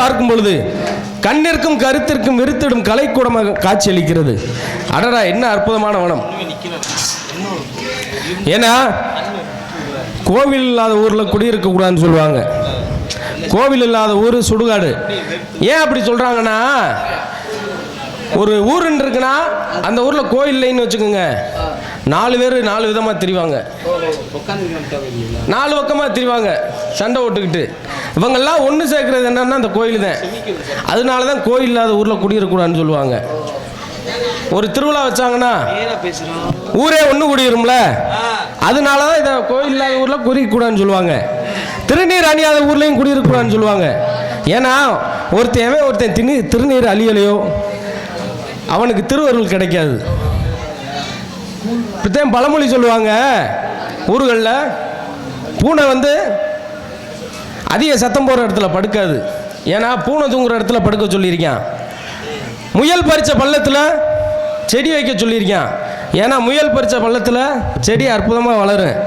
பார்க்கும் பொழுது கண்ணிற்கும் கருத்திற்கும் விருத்திடும் கலைக்கூடமாக காட்சியளிக்கிறது. அடடா என்ன அற்புதமான வனம். ஏன்னா கோவில் இல்லாத ஊரில் குடியிருக்க கூடாதுன்னு சொல்லுவாங்க. கோவில் இல்லாத ஊர் சுடுகாடு. ஏன் அப்படி சொல்கிறாங்கன்னா ஒரு ஊருன்னு இருக்குன்னா அந்த ஊரில் கோயில் இல்லைன்னு வச்சுக்கோங்க. நாலு பேர் நாலு விதமாக திரிவாங்க. நாலு பக்கமாக திரிவாங்க. சண்டை ஓட்டுக்கிட்டு இவங்கெல்லாம் ஒன்று சேர்க்குறது என்னன்னா அந்த கோயில் தான் அதனால தான் கோயில் இல்லாத ஊரில் குடியிருக்கக்கூடாதுன்னு சொல்லுவாங்க. ஒரு திருவிழா வச்சாங்கன்னா ஊரே ஒன்று குடியிரும்ல? அதனால தான் இதை கோயில் இல்லாத ஊரில் குடிக்கக்கூடாதுன்னு சொல்லுவாங்க. திருநீர் அணியாத ஊர்லேயும் குடியிருக்கக்கூடாதுன்னு சொல்லுவாங்க. ஏன்னா ஒருத்தன் ஒருத்தன் திணி திருநீர் அழியலையோ அவனுக்கு திருவருள் கிடைக்காது. இப்படித்தான் பழமொழி சொல்லுவாங்க. ஊர்களில் பூனை வந்து அதிக சத்தம் போகிற இடத்துல படுக்காது. ஏன்னா பூனை தூங்குற இடத்துல படுக்க சொல்லியிருக்கான். முயல் பறித்த பள்ளத்தில் செடி வைக்க சொல்லியிருக்கான். ஏன்னா முயல் பறித்த பள்ளத்தில் செடி அற்புதமாக வளரும்.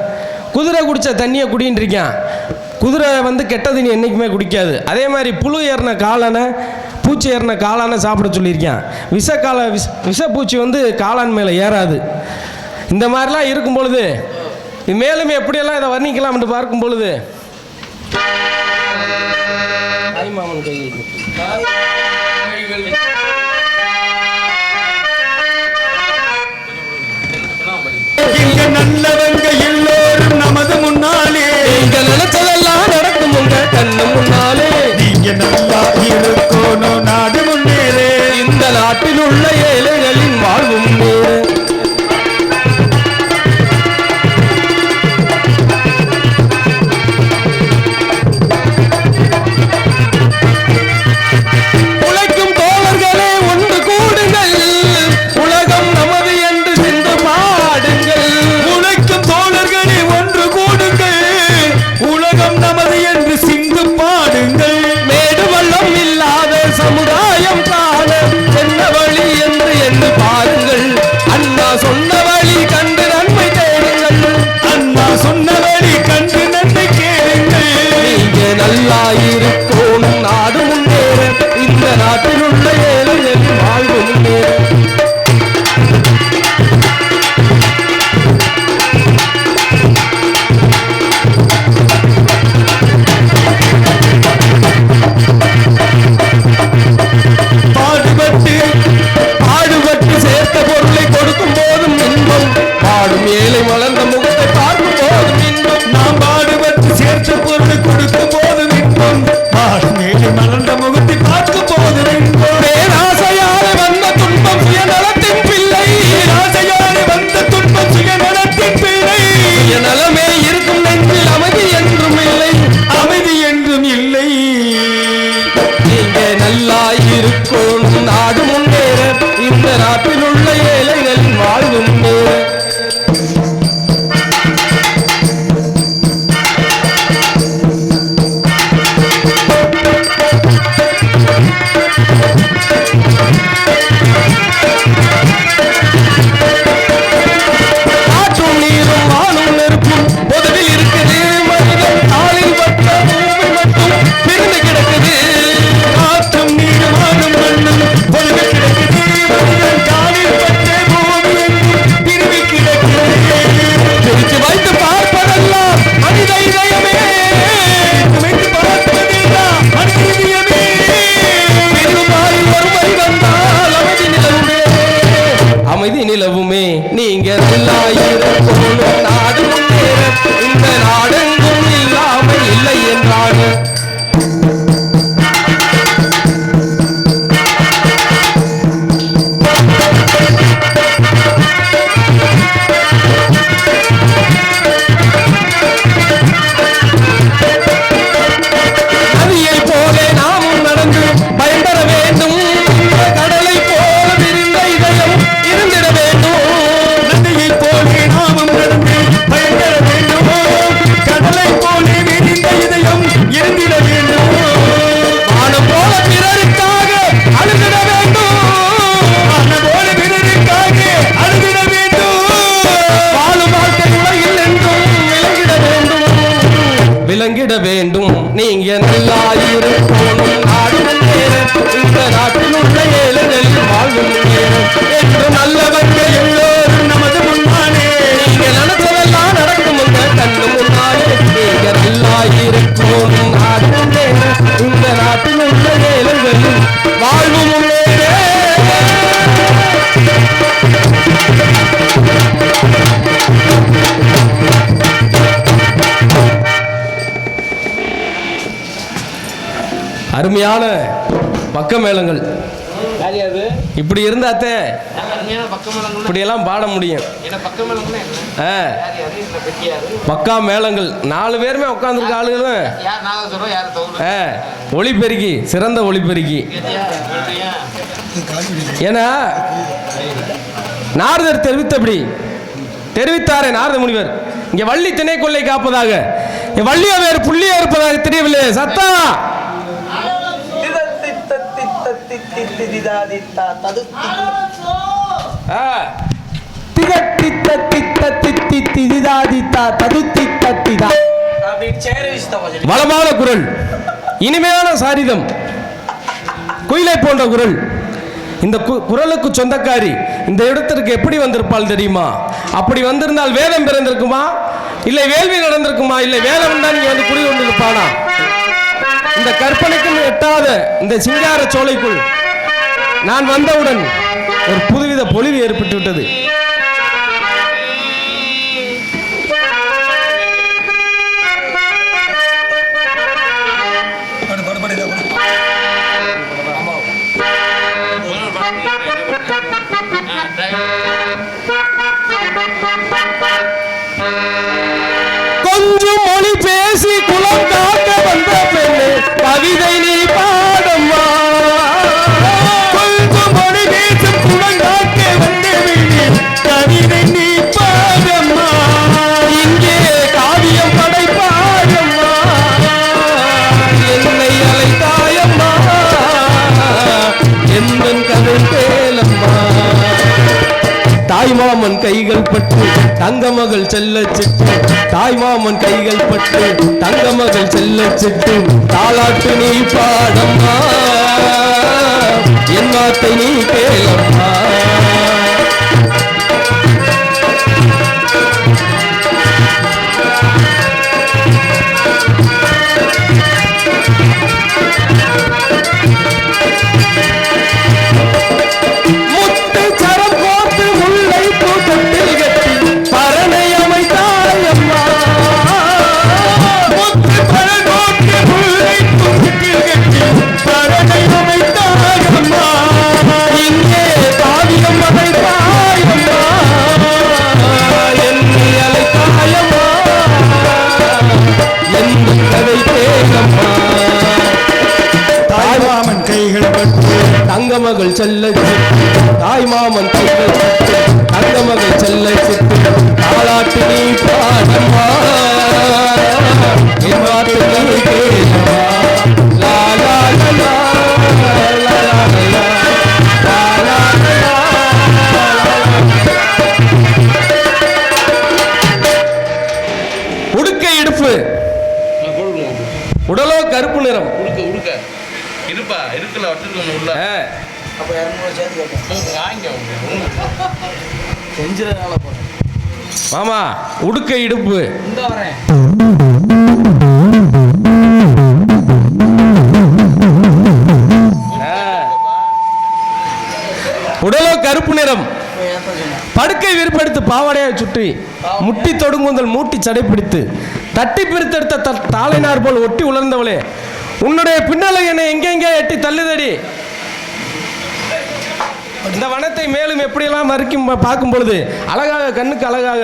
குதிரை குடித்த தண்ணியை குடின்னு இருக்கான். குதிரை வந்து கெட்ட தண்ணி என்றைக்குமே குடிக்காது. அதே மாதிரி புழு ஏறின காளானை பூச்சி ஏறின காளானை சாப்பிட சொல்லியிருக்கான். கால விஷ விஷப்பூச்சி வந்து காளான் மேலே ஏறாது. இந்த மாதிரிலாம் இருக்கும் பொழுது மேலும் எப்படியெல்லாம் இதை வர்ணிக்கலாம்னு பார்க்கும் பொழுது தாய்மாமன் கையில் இங்க நல்லவங்க எல்லோரும் நமது முன்னாலே. நீங்க நினைச்சதெல்லாம் நடக்கும் உங்க கண்ணு முன்னாலே. நீங்க நல்லா நல்லா இருக்கும் நாடு முன்னேற இந்த நாட்டில் அருமையான பக்க மேளங்கள் இப்படி இருந்தாத்தே இப்படியெல்லாம் பாட முடியும். பக்கா மேளங்கள். நாலு பேருமே உட்காந்துருக்க ஆளுகளும் ஒளிபெருக்கி சிறந்த ஒளிபெருக்கி ஏன்னா நாரதர் தெரிவித்தபடி தெரிவித்தாரே நாரத முனிவர். இங்கே வள்ளி திணை கொள்ளை காப்பதாக வள்ளியவேர் புள்ளியா இருப்பதாக தெரியவில்லை சத்தம் வளமான குரல் இனிமையான சாரிதம் குயிலை போன்ற குரல். இந்த குரலுக்கு சொந்தக்காரி இந்த இடத்திற்கு எப்படி வந்திருப்பாள் தெரியுமா? அப்படி வந்திருந்தால் வேதம் பிறந்திருக்குமா? இல்லை வேள்வி நடந்திருக்குமா? இல்லை வேதம் தான் இங்க வந்து குடி கொண்டிருப்பானா? இந்த கற்பனைக்கும் எட்டாத இந்த சிங்கார சோலைக்குள் நான் வந்தவுடன் ஒரு புதுவித பொலிவு ஏற்பட்டு விட்டது மாமன் கைகள் பட்டு தங்க மகள் செல்ல சிட்டு. தாய்மாமன் கைகள் பட்டு தங்க மகள் செல்ல சிட்டு. தாலாட்டு நீ பாடம்மா என் வார்த்தை நீ கேளம்மா. செல்லது தாய் மாமன் மாமா உடுக்க இடுப்பு. உடலோ கருப்பு நிறம். படுக்கை விருப்படுத்து பாவாடையை சுற்றி முட்டி தொடுங்குதல் மூட்டி சடைப்பிடித்து தட்டி பிரித்தெடுத்த தாளைனார் போல் ஒட்டி உலர்ந்தவளே உன்னுடைய பின்னலை என்னை எங்கெங்கே எட்டி தள்ளுதடி? இந்த வனத்தை மேலும் எப்படியெல்லாம் மறுக்கும் பார்க்கும் பொழுது அழகாக கண்ணுக்கு அழகாக.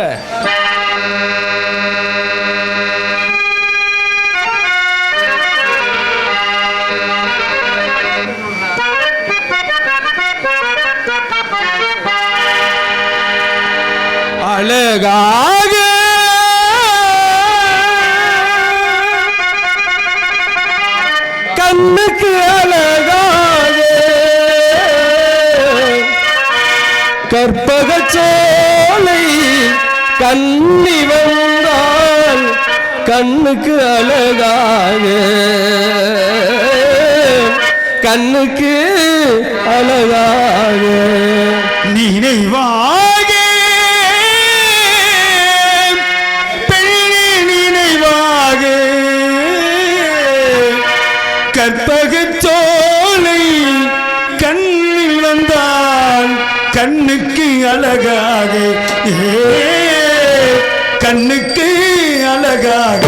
அழகாக. கண்ணுக்கு அழ கற்பகச்சோலை கண்ணி வந்தால் கண்ணுக்கு அழகாக. கண்ணுக்கு அழகாக. நினைவாக. நினைவாக. கற்பகச்சோலை கண்ணுக்கு அழகாக கண்ணுக்கு அழகாக.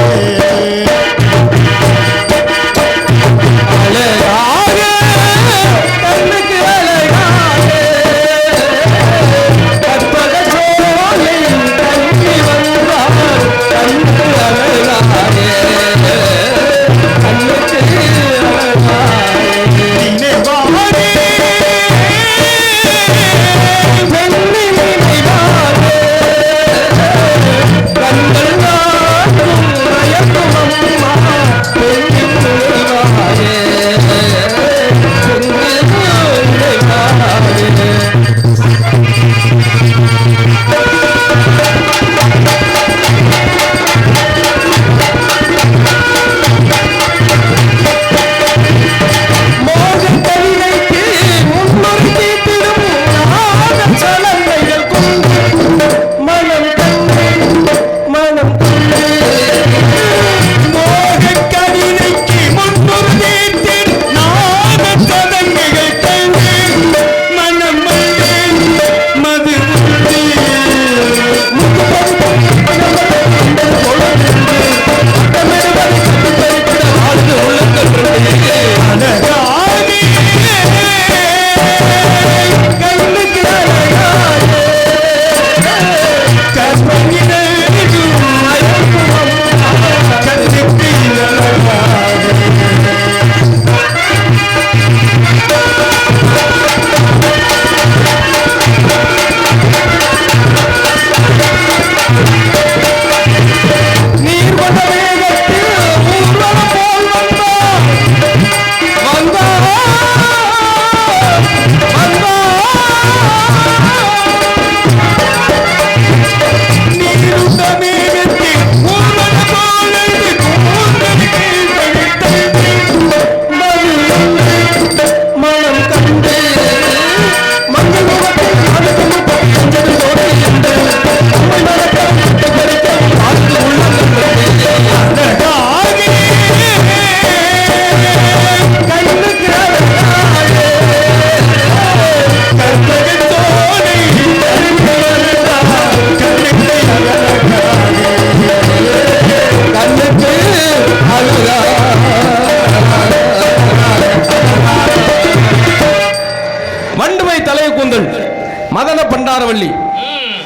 பெருந்தல் மதன பண்டாரவள்ளி.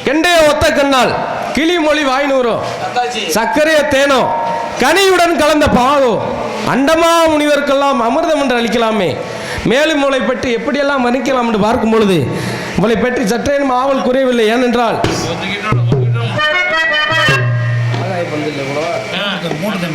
கெண்டைய ஒத்த கண்ணால். கிளிமொழி வாய்நூறும் சர்க்கரைய தேனோ. கனியுடன் கலந்த பாலும் அண்டமா முனிவர்க்கெல்லாம் அமிர்தம் என்று அளிக்கலாமே. மேலும் மூளை பற்றி எப்படியெல்லாம் மன்னிக்கலாம் என்று பார்க்கும் பொழுது இவளை பற்றி சற்றேனும் ஆவல் குறையவில்லை. ஏனென்றால் மூன்று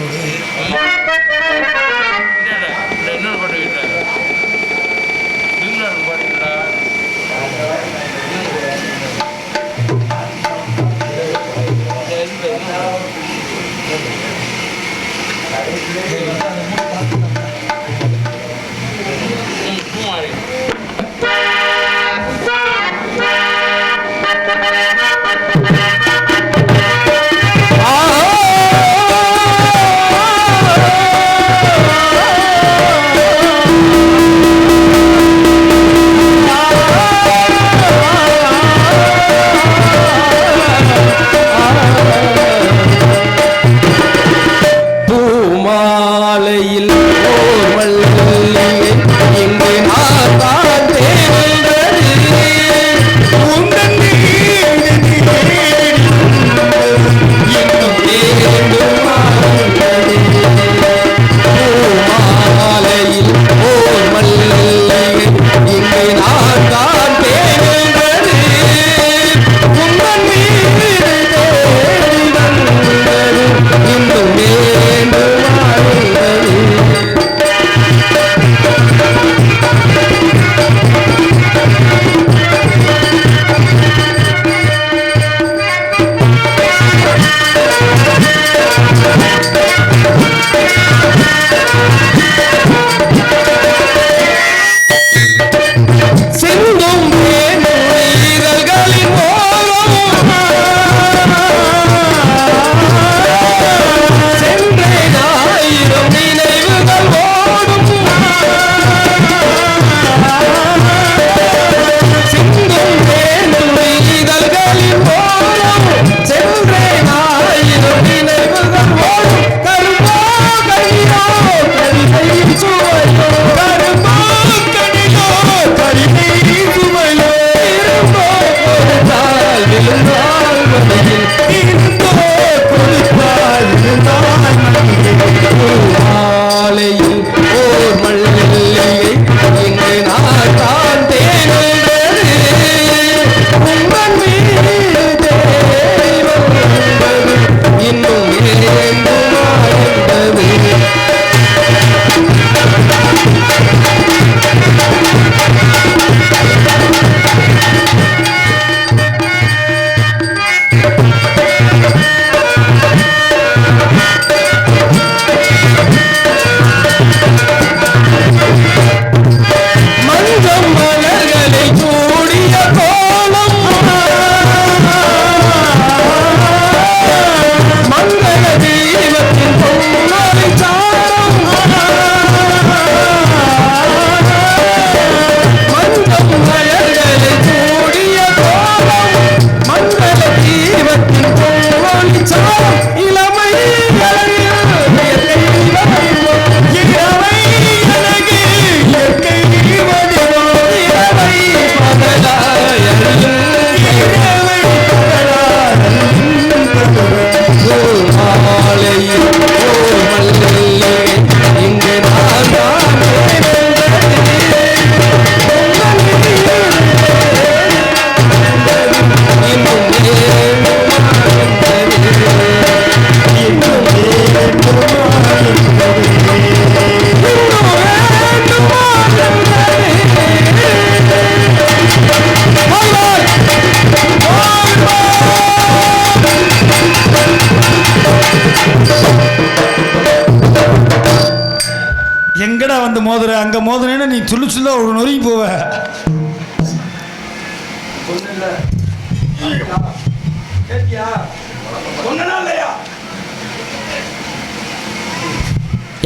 துள்ளா ஒரு நொறுங்கி போவ.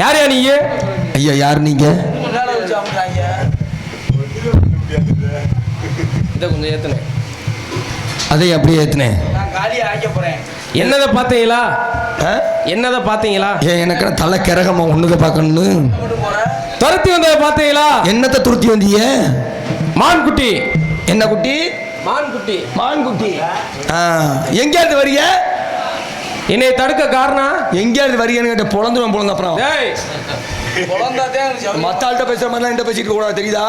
யார் யா நீ ஐயா யார் நீங்க? இதை கொஞ்சம் ஏத்துனேன். அதை அப்படியே ஏத்துனேன். என்னதை பார்த்தீங்களா? என்னதை பார்த்தீங்களா? ஏன் எனக்கு தலை கிறகமா ஒண்ணுத பார்க்கணும்னு. துரத்தி வந்ததை பார்த்தீங்களா? என்னத்தை துருத்தி வந்தீங்க? மான்குட்டி. என்ன குட்டி? மான்குட்டி. மான் குட்டி எங்கேயாவது வரீங்க என்னை தடுக்க காரணம் எங்கேயாவது வரீங்கன்னு கேட்ட பொழந்துடும் பொழந்த அப்புறம். டேய். மத்த ஆள்கிட்ட பேசுற மாதிரிலாம் என்கிட்ட பேசிட்டு கூடாது தெரியுதா?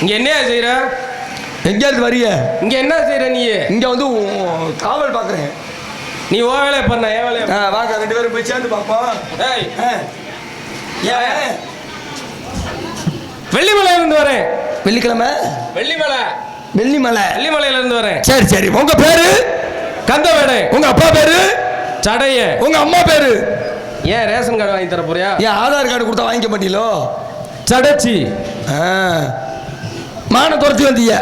இங்க என்னையா செய்யற எங்கேயாவது வரீங்க இங்க என்ன செய்யற நீ? இங்க வந்து காவல் பார்க்குறேன் நீ ஓ வேலையை பண்ண என் வேலையை. வாங்க ரெண்டு பேரும் போய் சேர்ந்து பார்ப்போம். டேய். வெள்ளிமலையில இருந்து வரேன். வெள்ளிக்கிழமை? வெள்ளிமலை. வெள்ளிமலை. வெள்ளிமலையில இருந்து வரேன். சரி சரி. உங்க பேரு? கந்தவேடை. உங்க அப்பா பேரு? சடைய. உங்க அம்மா பேரு? ஏன் ரேஷன் கார்டு வாங்கி தர போறியா? ஏன் ஆதார் கார்டு கொடுத்தா வாங்கிக்க மாட்டீங்களோ? சடைச்சி. மானை துரத்தி வந்தீங்க.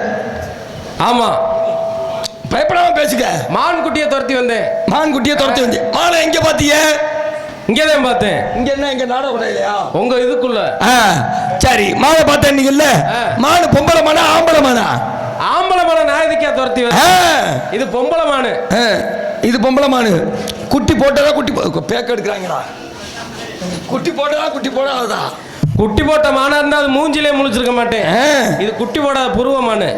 ஆமா. பயப்படாம பேசுங்க. மான் குட்டியை துரத்தி வந்தேன். மான் குட்டியை துரத்தி வந்தீங்க. மானை எங்க பாத்தீங்க இங்கேதான் பார்த்தேன். இங்க என்ன இங்க நாடகம் இல்லையா உங்க இதுக்குள்ள. சரி மானை பார்த்தேன் நீங்க இல்ல. மானு பொம்பளை மானா ஆம்பளை மானா? ஆம்பளை மலை நான் இதுக்கே துரத்தி இது பொம்பளை மானு. இது பொம்பளை மானு. குட்டி போட்டதா குட்டி பேக்க எடுக்கிறாங்கடா. குட்டி போட்டதா குட்டி போடாததா? குட்டி போட்ட மானா இருந்தா அது மூஞ்சிலே முழிச்சிருக்க மாட்டேன். இது குட்டி போடாத புருவ மானு.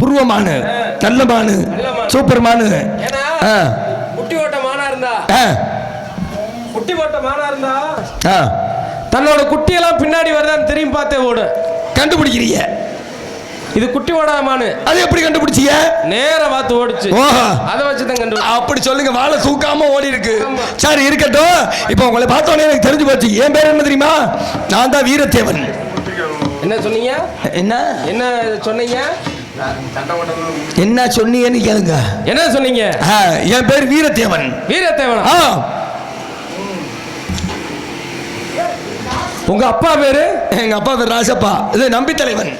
புருவ மானு. நல்ல மானு. மானு. சூப்பர் மானு. குட்டி போட்ட மானா இருந்தா குட்டி போட்ட மானா இருந்தா. தன்னோட குட்டியெல்லாம் பின்னாடி வருதான்னு திரும்பி பார்த்தே ஓடு. கண்டுபிடிக்கிறீங்க. இது குட்டி போடாத மானு. அது எப்படி கண்டுபிடிச்சீங்க? நேரா பார்த்து ஓடுச்சு. ஓஹோ. அதை வச்சு தான் கண்டு அப்படி சொல்லுங்க வாழை தூக்காம ஓடி இருக்கு. சரி இருக்கட்டும். இப்போ உங்களை பார்த்தோன்னே எனக்கு தெரிஞ்சு போச்சு. என் பேர் என்ன தெரியுமா? நான் தான் வீரத்தேவன். என்ன சொன்னீங்க? என்ன? என்ன சொன்னீங்க? என்ன சொன்னீங்கன்னு கேளுங்க. என்ன சொன்னீங்க? என் பேர் வீரத்தேவன். வீரத்தேவனா? ஆ. உங்க அப்பா பேரு? எங்க அப்பா பேர் ராசப்பா இது நம்பி தலைவன்